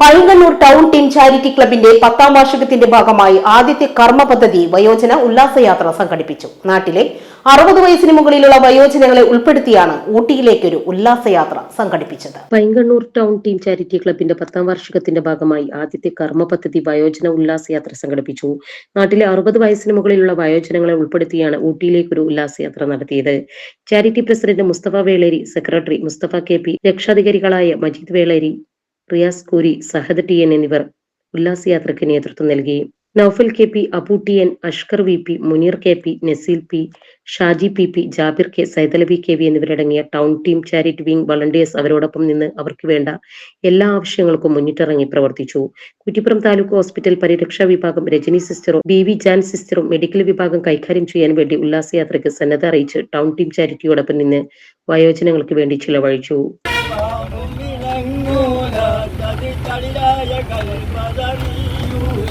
പഴങ്കണ്ണൂർ town team charity ക്ലബിന്റെ പത്താം വാർഷികത്തിന്റെ ഭാഗമായി ആദ്യത്തെ കർമ്മ പദ്ധതി വയോജന ഉല്ലാസയാത്ര സംഘടിപ്പിച്ചു. നാട്ടിലെ അറുപത് വയസ്സിന് മുകളിലുള്ള വയോജനങ്ങളെ ഉൾപ്പെടുത്തിയാണ് ഊട്ടിയിലേക്കൊരു ഉല്ലാസയാത്ര സംഘടിപ്പിച്ചത്. പൈങ്കണ്ണൂർ ടൗൺ ടീം ചാരിറ്റി ക്ലബിന്റെ പത്താം വാർഷികത്തിന്റെ ഭാഗമായി ആദ്യത്തെ കർമ്മ പദ്ധതി വയോജന ഉല്ലാസയാത്ര സംഘടിപ്പിച്ചു. നാട്ടിലെ അറുപത് വയസ്സിന് മുകളിലുള്ള വയോജനങ്ങളെ ഉൾപ്പെടുത്തിയാണ് ഊട്ടിയിലേക്കൊരു ഉല്ലാസയാത്ര നടത്തിയത്. Charity president Mustafa Veleri secretary Mustafa K P രക്ഷാധികാരികളായ Majeed Veleri Riyas Koori Sahad T N എന്നിവർ ഉല്ലാസയാത്രയ്ക്ക് നേതൃത്വം നൽകി. Noufal K P Abu T N Ashkar V P Muneer K P Naseel P Shaji P P Jabir K Saithalavi K V എന്നിവരടങ്ങിയ town team charity wing volunteers അവരോടൊപ്പം നിന്ന് അവർക്ക് വേണ്ട എല്ലാ ആവശ്യങ്ങൾക്കും മുന്നിട്ടിറങ്ങി പ്രവർത്തിച്ചു. കുറ്റിപ്പുറം താലൂക്ക് ഹോസ്പിറ്റൽ പരിരക്ഷാ വിഭാഗം രജനി സിസ്റ്ററും ബി വി ജാൻ സിസ്റ്ററും മെഡിക്കൽ വിഭാഗം കൈകാര്യം ചെയ്യാൻ വേണ്ടി ഉല്ലാസയാത്രയ്ക്ക് സന്നദ്ധ അറിയിച്ച് ടൗൺ ടീം ചാരിറ്റിയോടൊപ്പം നിന്ന് വയോജനങ്ങൾക്ക് വേണ്ടി ചിലവഴിച്ചു. ಗಾಳಿಯಾಯ ಕಲೆ ಪದನಿಯೂರ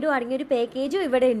അടങ്ങിയ ഒരു പാക്കേജും ഇവിടെ ഉണ്ട്.